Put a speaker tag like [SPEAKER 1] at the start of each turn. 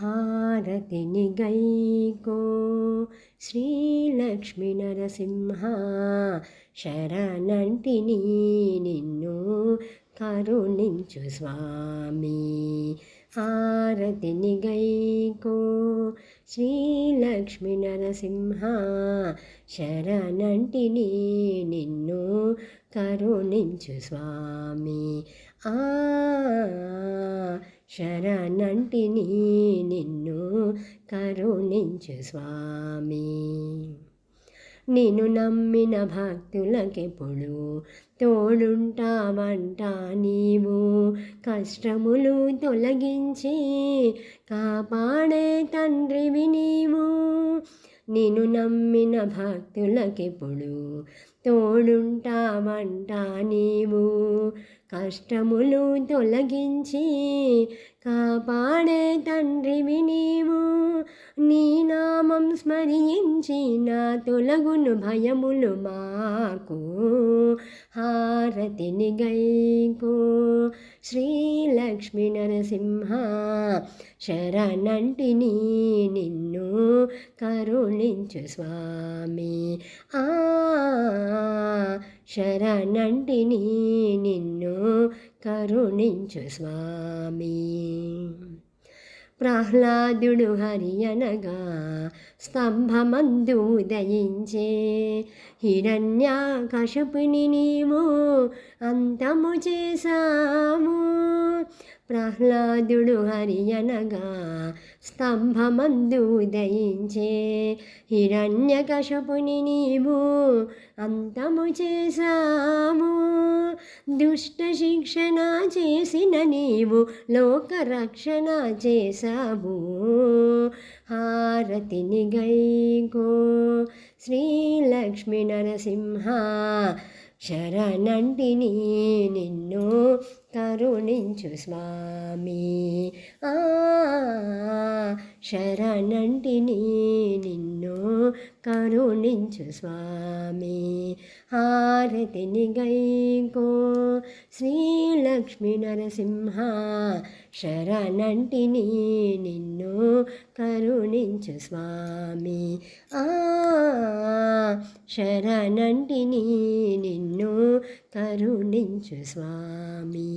[SPEAKER 1] హారతిని గైకో శ్రీలక్ష్మి నరసింహ శరణంటిని నిన్ను కరుణించు స్వామి. హారతిని గైకో శ్రీలక్ష్మి నరసింహ శరణంటిని నిన్ను కరుణించు స్వామి. ఆ శరణంటిని నిన్ను కరుణించు స్వామి. నిన్ను నమ్మిన భక్తులకెప్పుడు తోడుంటావంట నీవు. కష్టములు తొలగించి కాపాడే తండ్రివి నీవు. నిన్ను నమ్మిన భక్తులకెప్పుడు తోడుంటావంట నీవు. కష్టములు తొలగించి కాపాడే తండ్రివి నీవు. నీనా నామం స్మరించి నా తొలగును భయములు మాకు. హారతిని గైకు. శ్రీలక్ష్మి నరసింహ శరణంటిని నిన్ను కరుణించు స్వామి. ఆ శరణంటిని నిన్ను కరుణించు స్వామి. ప్రహ్లాదుడు హరియనగా స్తంభమందు ఉదయించే హిరణ్యాకశపుని నీవు అంతము చేశాము ప్రహ్లాదుడు హరియనగా స్తంభమందు ఉదయించే హిరణ్యకశపుని నీవు అంతము చేశాము దుష్ట శిక్షణ చేసిన నీవు లోకరక్షణ చేశావు. హారతిని గైకో శ్రీలక్ష్మీ నరసింహ శరణంటిని నిన్ను కరుణించు స్వామి. ఆ శరణంటిని నిన్ను కరుణించు స్వామి. హారతిని గైకో శ్రీలక్ష్మి నరసింహ శరణంటిని నిన్ను కరుణించు స్వామి. ఆ శరణంటిని నిన్ను కరుణించు స్వామి.